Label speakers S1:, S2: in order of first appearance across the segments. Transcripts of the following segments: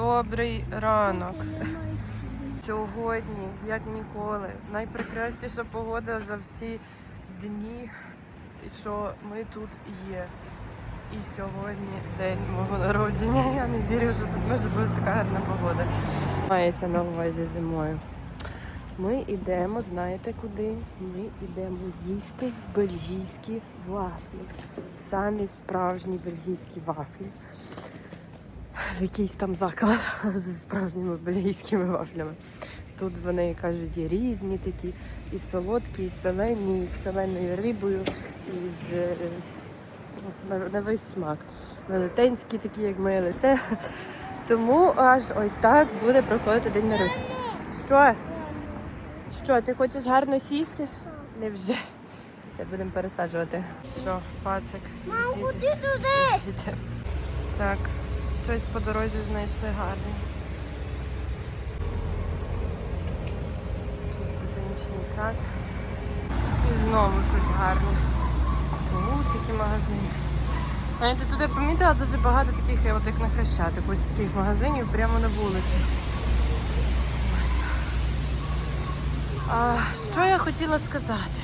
S1: Добрий ранок. Сьогодні, як ніколи, найпрекрасніша погода за всі дні, що ми тут є. І сьогодні день мого народження. Я не вірю, що тут може бути така гарна погода. Мається на увазі зимою. Ми йдемо, знаєте куди? Ми йдемо їсти бельгійські вафлі. Самі справжні бельгійські вафлі. В якийсь там заклад з справжніми бельгійськими вафлями. Тут вони кажуть, є різні такі, і солодкі, і солені, і з соленою рибою, і з е, на, на весь смак. Велетенські такі, як моє лице. Тому аж ось так буде проходити день народження. Що? Що, ти хочеш гарно сісти? Невже. Все, будемо пересаджувати. Що, пацик? Мам, куди туди? Так, щось по дорозі знайшли гарне. Тут ботанічний сад. І знову щось гарне. Тут такі магазини. Знаєте, туди помітила дуже багато таких, от як на Хрещатику, ось таких магазинів прямо на вулиці. А, що я хотіла сказати?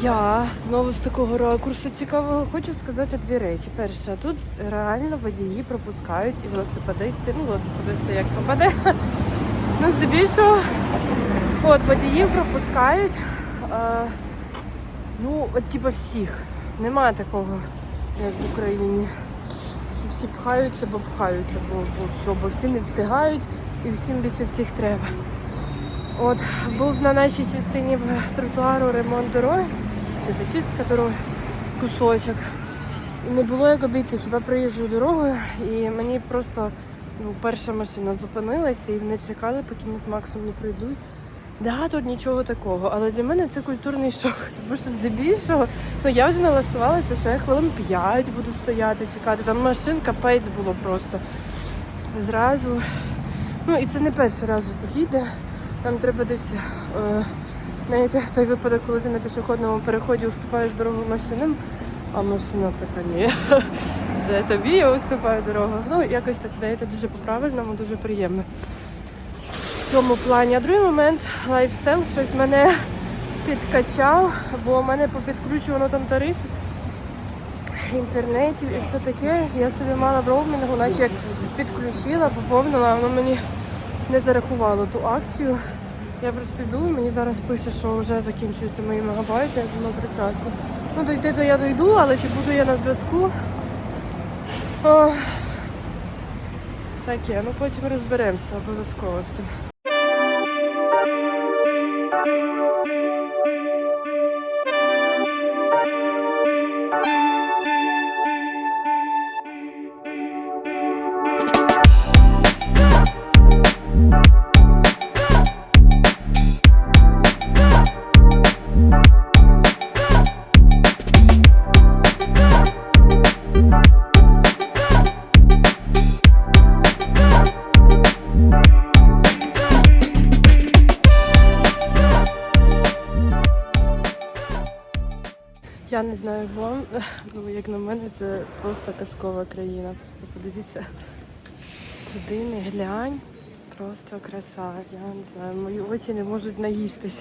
S1: Я знову з такого ракурсу цікавого хочу сказати дві речі. Перше, тут реально водії пропускають і велосипедисти, ну велосипедисти як попаде. Ну, здебільшого, от водіїв пропускають. А, ну, от типа всіх. Немає такого, як в Україні. Що всі пхаються, бо пхаються, бо, бо, все, бо всі не встигають і всім більше всіх треба. От був на нашій частині тротуару ремонт дороги, чи зачистка дороги, кусочок. І не було як обійти хіба проїжджою дорогою. І мені просто ну, перша машина зупинилася і вони чекали, поки ми з Максом не прийдуть. Да, тут нічого такого, але для мене це культурний шок. Тому що здебільшого, ну я вже налаштувалася, що я хвилин 5 буду стояти, чекати. Там машин капець було просто. Зразу. Ну і це не перший раз вже так їде. Нам треба десь, е, знаєте, той випадок, коли ти на пішохідному переході уступаєш дорогу машинам, а машина така ні. Це тобі я уступаю дорогу. Ну, якось так, знаєте, дуже по-правильному, дуже приємно. В цьому плані. А другий момент лайфстайл щось мене підкачав, бо у мене попідкручувано там тариф інтернетів і все таке. Я собі мала в роумінгу, наче як підключила, поповнила, воно мені не зарахувало ту акцію. Я просто йду, мені зараз пише, що вже закінчуються мої мегабайти. Думаю, прекрасно. Ну, дойти то я дойду, але чи буду я на зв'язку? Так, таке, ну потім розберемося обов'язково з цим. Це просто казкова країна. Просто подивіться, куди не глянь, просто краса. Я не знаю, мої очі не можуть наїстись.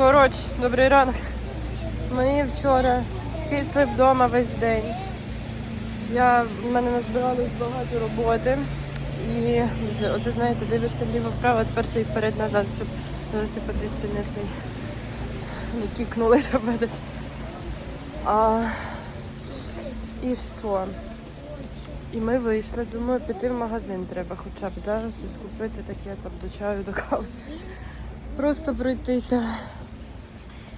S1: Коротше, добрий ранок. Ми вчора кисли вдома весь день. Я, в мене назбиралось багато роботи. І оце знаєте, дивишся вліво-вправо, а тепер ще й вперед-назад, щоб велосипедисти не цей не кікнули тебе десь. А, і що? І ми вийшли, думаю, піти в магазин треба хоча б, да? щось купити таке там до чаю, до кави. Просто пройтися.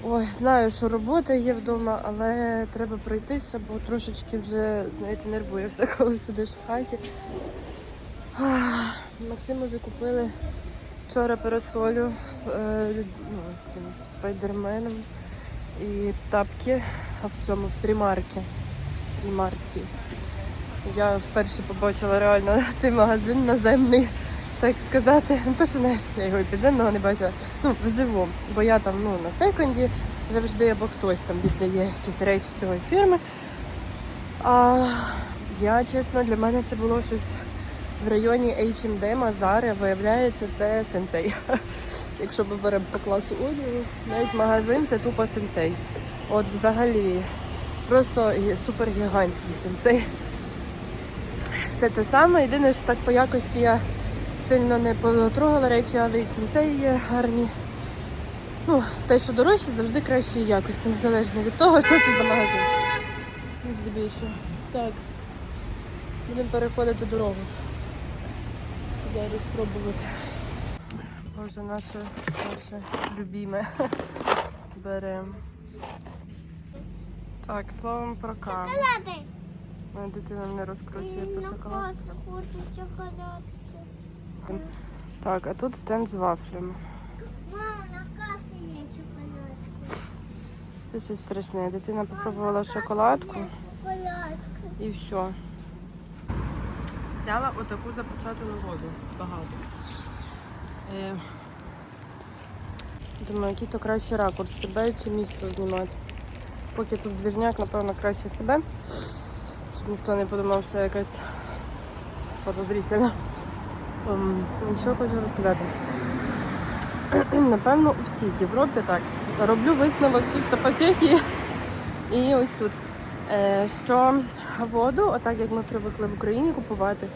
S1: Ой, знаю, що робота є вдома, але треба пройтися, бо трошечки вже, знаєте, нервує все, коли сидиш в хаті. Максимові купили вчора парасолю е, ну, цим спайдерменом і тапки а в цьому в примарці. примарці. Я вперше побачила реально цей магазин наземний, так сказати. Не то, що навіть я його і підземного не бачила, ну, вживу. Бо я там ну, на секунді завжди або хтось там віддає якісь речі цієї фірми. А я, чесно, для мене це було щось в районі H&M, Азари, виявляється, це сенсей. Якщо ми беремо по класу одягу, навіть магазин це тупо сенсей. От взагалі, просто гі- супергігантський сенсей. Все те саме. Єдине, що так по якості я сильно не потрогала речі, але і в сенсей є гарні. Ну, те, що дорожче, завжди кращої якості, незалежно від того, що це за магазин. Ну, здебільшого. Так. Будемо переходити дорогу. Зараз спробувати. Боже, наше, наше любіме беремо. Так, словом про. Моя дитина не розкручує по
S2: На
S1: Так, а тут стенд з вафлями.
S2: Мама, на касі є шоколадки.
S1: Це щось страшне. Дитина попробувала шоколадку і все. Взяла отаку запечатану воду. Багато. Е, думаю, який то кращий ракурс себе чи місто знімати. Поки тут двіжняк, напевно, краще себе. Щоб ніхто не подумав, що я якась подозрительна. Ем, Що хочу розказати. Напевно, у всій Європі так. Роблю висновок чисто по Чехії. І ось тут. Е, Що воду, отак як ми привикли в Україні купувати,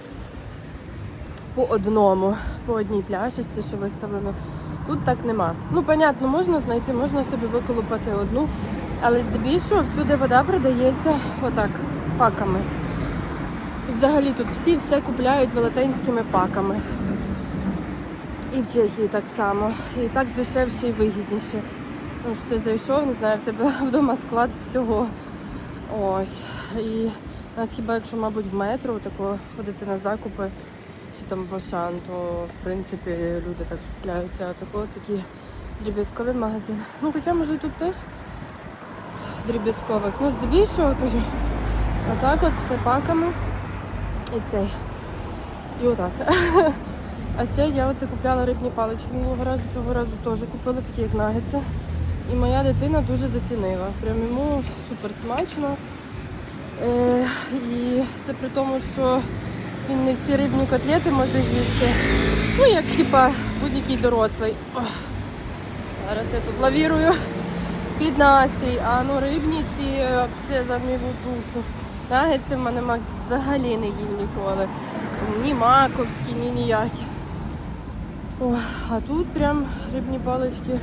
S1: по одному, по одній пляшечці, що виставлено. Тут так нема. Ну, понятно, можна знайти, можна собі виколупати одну, але здебільшого всюди вода продається отак, паками. Взагалі тут всі все купляють велетенськими паками. І в Чехії так само. І так дешевше і вигідніше. Тому що ти зайшов, не знаю, в тебе вдома склад всього. Ось. І нас хіба якщо, мабуть, в метро тако ходити на закупи чи там в Ашан, то в принципі люди так купляються. А тако такі дріб'язкові магазини. Ну хоча може тут теж дріб'язкових. Ну, здебільшого кажу. Отак от все паками. І цей. І отак. А ще я оце купляла рибні палички минулого разу, цього разу теж купила такі як нагетси. І моя дитина дуже зацінила. Прям йому супер смачно. Е, і це при тому, що він не всі рибні котлети може їсти. Ну, як типа будь-який дорослий. Ох. Зараз я тут лавірую під настрій, а ну рибні ці взагалі за мою душу. Нагетси в мене Макс взагалі не їв ніколи. Ні маковські, ні ніякі. О, а тут прям рибні палички.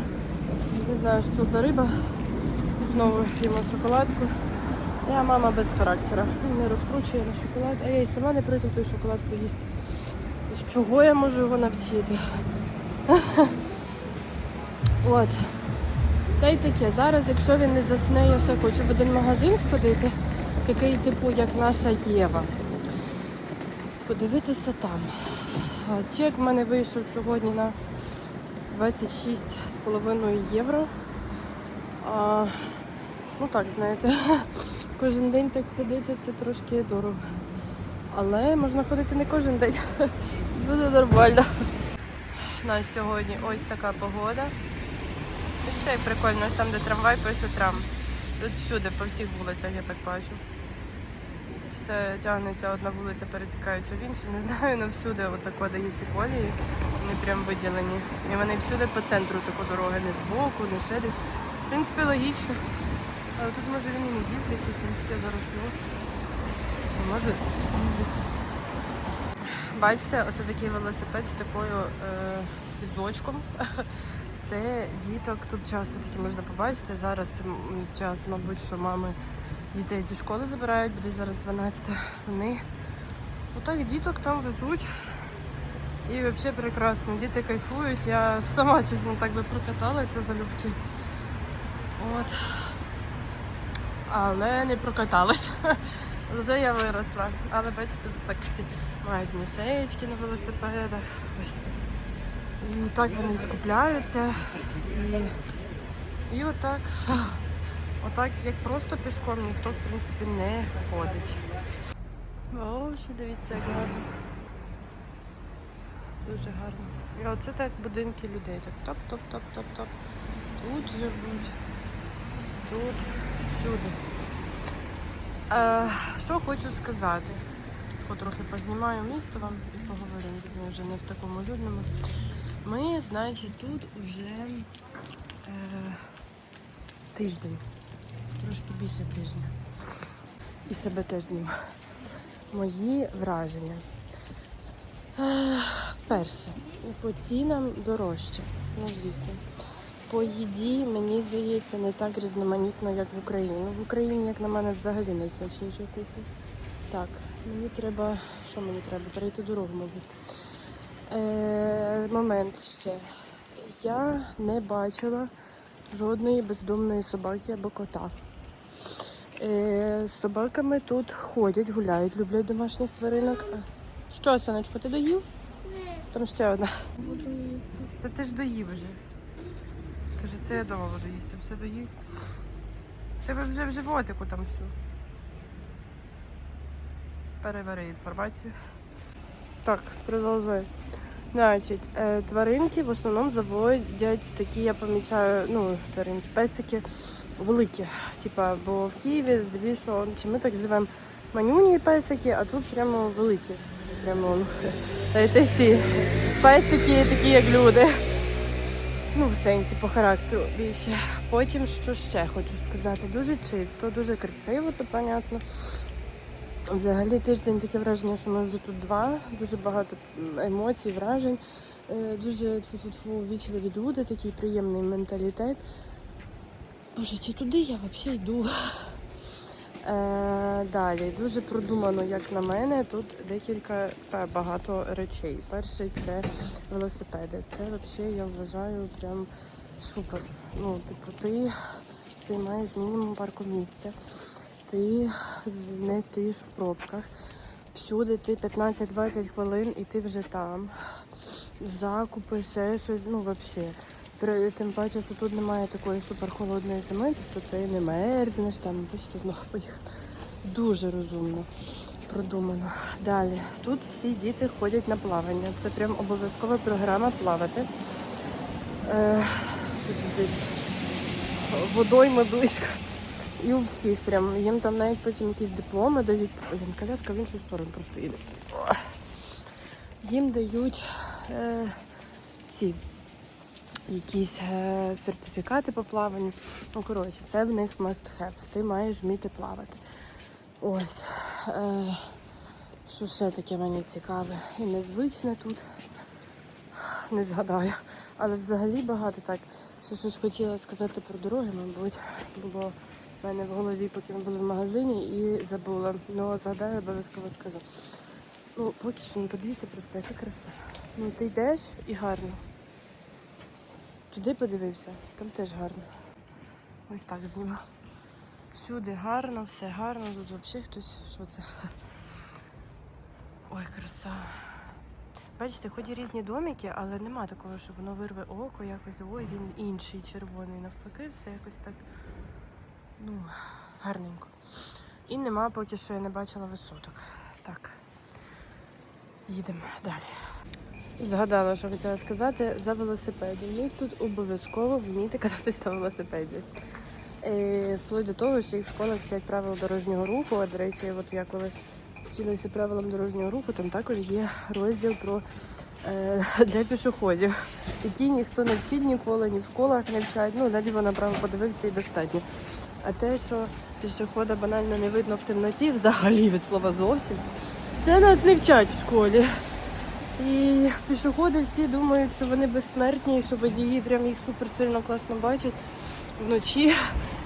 S1: Не знаю, що за риба. Знову п'ємо шоколадку. Я мама без характера. Не розкручує на шоколад, а я і сама не проти той шоколад поїсти. З чого я можу його навчити? От. Та й таке. Зараз, якщо він не засне, я ще хочу в один магазин сходити, такий типу, як наша Єва. Подивитися там. Чек в мене вийшов сьогодні на 26,5 євро. А, ну так, знаєте, кожен день так ходити це трошки дорого. Але можна ходити не кожен день. Буде нормально. У нас сьогодні ось така погода. І ще й прикольно, там, де трамвай, пише трам. Тут всюди, по всіх вулицях, я так бачу. місце тягнеться одна вулиця, перетікаючи в іншу. Не знаю, але всюди отако дають ці колії. Вони прям виділені. І вони всюди по центру тако дороги, не збоку, не ще десь. В принципі, логічно. Але тут може він і не їздить, тут таке заросло. Не може їздити. Бачите, оце такий велосипед з такою е, підбочком. Це діток, тут часто такі можна побачити. Зараз час, мабуть, що мами дітей зі школи забирають, буде зараз 12. Вони отак діток там везуть. І взагалі прекрасно. Діти кайфують. Я сама, чесно, так би прокаталася залюбки. От. Але не прокаталася. Вже я виросла. Але бачите, тут так всі мають мішечки на велосипедах. Ось. І так вони скупляються. І, і отак. Отак, як просто пішком, ніхто в принципі не ходить. О, ще дивіться, як гарно. Дуже гарно. І оце так будинки людей. Так топ-топ-топ-топ-топ. Тут живуть. Тут, всюди. Е, що хочу сказати. От трохи познімаю місто вам і поговоримо, ми вже не в такому людному. Ми, значить, тут уже е, тиждень. Трошки більше тижня. І себе теж знімаю. Мої враження. Е, перше, по цінам дорожче. Ну, звісно. По їді, мені здається, не так різноманітно, як в Україні. Ну, в Україні, як на мене, взагалі найсмачніша кухня. Так, мені треба. Що мені треба? Перейти дорогу, мабуть. Е, момент ще. Я не бачила жодної бездомної собаки або кота. Е, з собаками тут ходять, гуляють, люблять домашніх тваринок. Що, сонечко, ти доїв? Там ще одна. Та ти ж доїв вже. Каже, це я дома буду їсти, все доїв. Тебе вже в животику там все. Перевари інформацію. Так, продовжую. Значить, е, тваринки в основному заводять такі, я помічаю, ну, тваринки, песики великі. Типа, бо в Києві здебільшого, чи ми так живемо манюні песики, а тут прямо великі. Прямо ну, знаєте, ці песики такі, як люди. Ну, в сенсі по характеру більше. Потім, що ще хочу сказати, дуже чисто, дуже красиво, то понятно. Взагалі тиждень таке враження, що ми вже тут два, дуже багато емоцій, вражень, Е, дуже вічливі люди, такий приємний менталітет. Боже, чи туди я взагалі йду? Е, далі, дуже продумано, як на мене, тут декілька та багато речей. Перший це велосипеди. Це взагалі я вважаю прям супер. Ну, типу, ти займаєш мінімум парку місця ти не стоїш в пробках. Всюди ти 15-20 хвилин і ти вже там. Закупи, ще щось, ну взагалі. Тим паче, що тут немає такої суперхолодної зими, тобто ти не мерзнеш, там, бачите, знову поїхав. Дуже розумно, продумано. Далі. Тут всі діти ходять на плавання. Це прям обов'язкова програма плавати. Е, тут десь водойми близько. І у всіх прям. Їм там навіть потім якісь дипломи дають. Блін, коляска в іншу сторону просто їде. Їм дають е, ці якісь е, сертифікати по плаванню. Ну, коротше, це в них must have. Ти маєш вміти плавати. Ось. Е, що ще таке мені цікаве і незвичне тут. Не згадаю. Але взагалі багато так. Ще щось хотіла сказати про дороги, мабуть, було в мене в голові, поки ми були в магазині і забула. Ну, згадаю, обов'язково скажу. Ну, поки що не подивіться просто, яка краса. Ну, ти йдеш і гарно. Туди подивився, там теж гарно. Ось так знімав. Всюди гарно, все гарно, тут взагалі хтось, що це? Ой, краса. Бачите, хоч і різні домики, але нема такого, що воно вирве око якось, ой, він інший червоний. Навпаки, все якось так, ну, гарненько. І нема поки що я не бачила висоток. Так. Їдемо далі. Згадала, що хотіла сказати за велосипеди. У тут обов'язково вміти кататись на велосипеді. І вплоть до того, що їх в школах вчать правил дорожнього руху. А до речі, от я коли вчилася правилам дорожнього руху, там також є розділ про е, для пішоходів, які ніхто не вчить ніколи, ні в школах не вчать. Ну, наліво направо подивився і достатньо. А те, що пішохода банально не видно в темноті, взагалі від слова зовсім, це нас не вчать в школі. І пішоходи всі думають, що вони безсмертні, що водії прям їх супер сильно класно бачать вночі,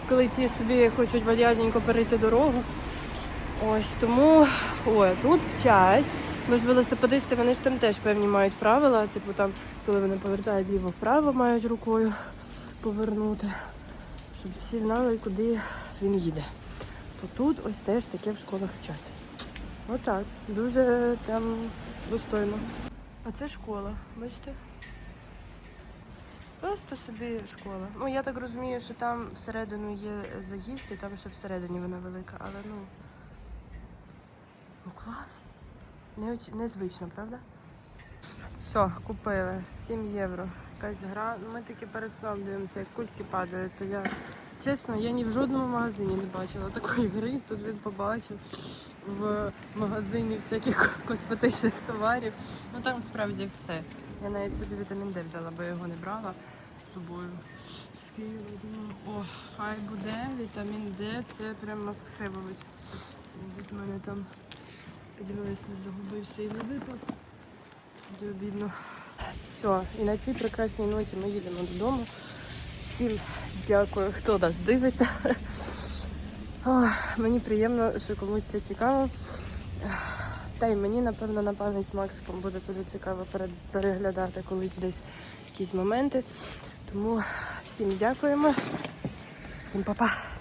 S1: коли ті собі хочуть вальяжненько перейти дорогу. Ось тому ой, тут вчать. Ми ж велосипедисти, вони ж там теж певні мають правила. Типу там, коли вони повертають ліво-вправо, мають рукою повернути, щоб всі знали, куди він їде. То тут ось теж таке в школах вчать. Отак. Дуже прям достойно. А це школа, бачите? Просто собі школа. Ну, я так розумію, що там всередину є заїзд, і там ще всередині вона велика, але ну. Ну клас. Незвично, правда? Все, купили. 7 євро. Якась гра. Ми таки перед як кульки падають, то я. Чесно, я ні в жодному магазині не бачила такої гри. Тут він побачив в магазині всяких косметичних товарів. Ну там справді все. Я навіть собі вітамін Д взяла, бо я його не брала з собою. З Києва думаю, о, хай буде вітамін Д, це прям мастхевович. Десь в мене там подивилась, не загубився і не випав. Буде обідно. Все, і на цій прекрасній ноті ми їдемо додому. Всім дякую, хто нас дивиться. Ох, мені приємно, що комусь це цікаво. Та й мені, напевно, на пам'ять Максиком буде дуже цікаво переглядати колись десь якісь моменти. Тому всім дякуємо. Всім па-па.